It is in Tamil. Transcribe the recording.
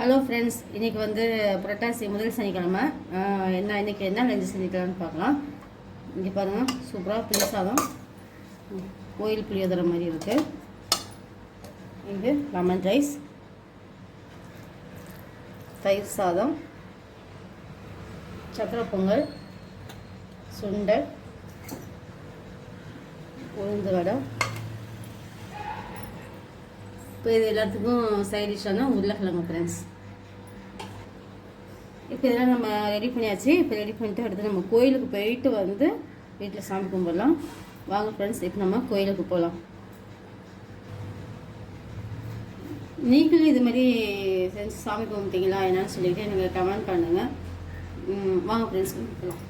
ஹலோ ஃப்ரெண்ட்ஸ் இன்றைக்கி வந்து புரட்டாசி முதல் சனிக்கிழமை. என்ன இன்றைக்கி என்ன லஞ்சு செஞ்சுக்கலாம்னு பார்க்கலாம். இங்கே பாருங்கள் சூப்பராக புளி சாதம் கோயில் புளியோதரை மாதிரி இருக்குது இது லெமன் ரைஸ் தயிர் சாதம் சக்கரை பொங்கல் சுண்டல் உளுந்து வடை இப்போ இது எல்லாத்துக்கும் சைட் டிஷ்ஷான உருளைக்கிழங்கு ஃப்ரெண்ட்ஸ் இப்போ இதெல்லாம் நம்ம ரெடி பண்ணியாச்சு. இப்போ ரெடி பண்ணிட்டு அடுத்து நம்ம கோயிலுக்கு போயிட்டு வந்து வீட்டில் சாமி கும்பிடலாம். வாங்க ஃப்ரெண்ட்ஸ் இப்போ நம்ம கோயிலுக்கு போகலாம் நீங்களும் இது மாதிரி செஞ்சு சாமி கும்பிட்டீங்களா? என்னன்னு சொல்லிட்டு எனக்கு கமெண்ட் பண்ணுங்கள் வாங்க ஃப்ரெண்ட்ஸ் போகலாம்